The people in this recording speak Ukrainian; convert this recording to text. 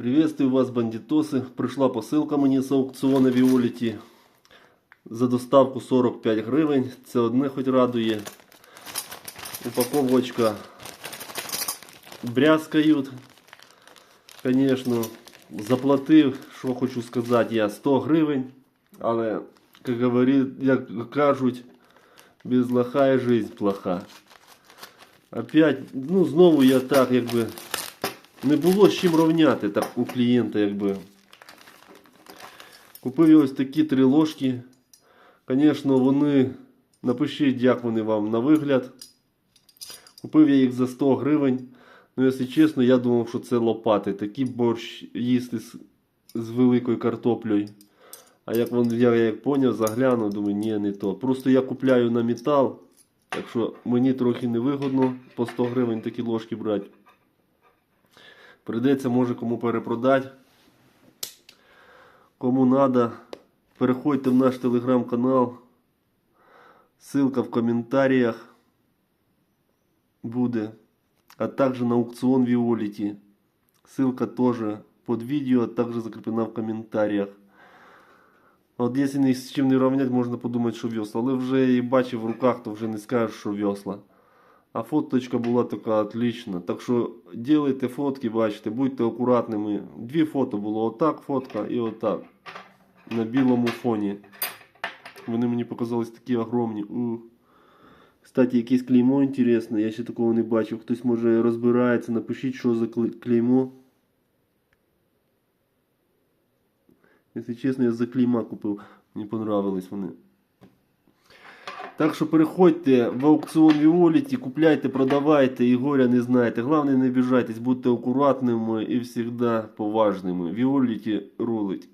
Приветствую вас, бандитосы. Прийшла посилка мені з аукціону Віоліті. За доставку 45 гривень. Це одне хоч радує. Упаковочка брязкають. Звісно, заплатив, що хочу сказати, я 100 гривень. Але, як, говорить, як кажуть, без лоха і жизнь плоха. Опять, ну знову я так якби не було з чим рівняти так у клієнта, якби. Купив ось такі три ложки. Звісно, вони. Напишіть, як вони вам на вигляд. Купив я їх за 100 гривень. Ну, якщо чесно, я думав, що це лопати. Такий борщ їсти з, з великою картоплею. А як вон, я як поняв, заглянув, думаю, ні, не то. Просто я купляю на метал. Так що мені трохи невигодно по 100 гривень такі ложки брати. Придеться, може кому перепродати. Кому надо, переходьте в наш телеграм-канал. Ссылка в комментариях буде. А также на аукцион Виолити. Ссылка тоже под видео, а также закреплена в комментариях. От якщо ні з чим не рівняти, можна подумати, що весла. Але вже її бачив в руках, то вже не скажеш, що весла. А фоточка була така отлична. Так що делайте фотки, бачите, будьте акуратними. Дві фото було отак фотка і отак. На білому фоні. Вони мені показались такі огромні. Кстати, якесь клеймо інтересне, я ще такого не бачив. Хтось може розбирається, напишіть, що за клеймо. Якщо чесно, я за клейма купив. Мені понравились вони. Так що переходьте в аукціон Віоліті, купляйте, продавайте і горя не знаєте. Головне не біжайтесь, будьте акуратними і завжди поважними. Віоліті рулить.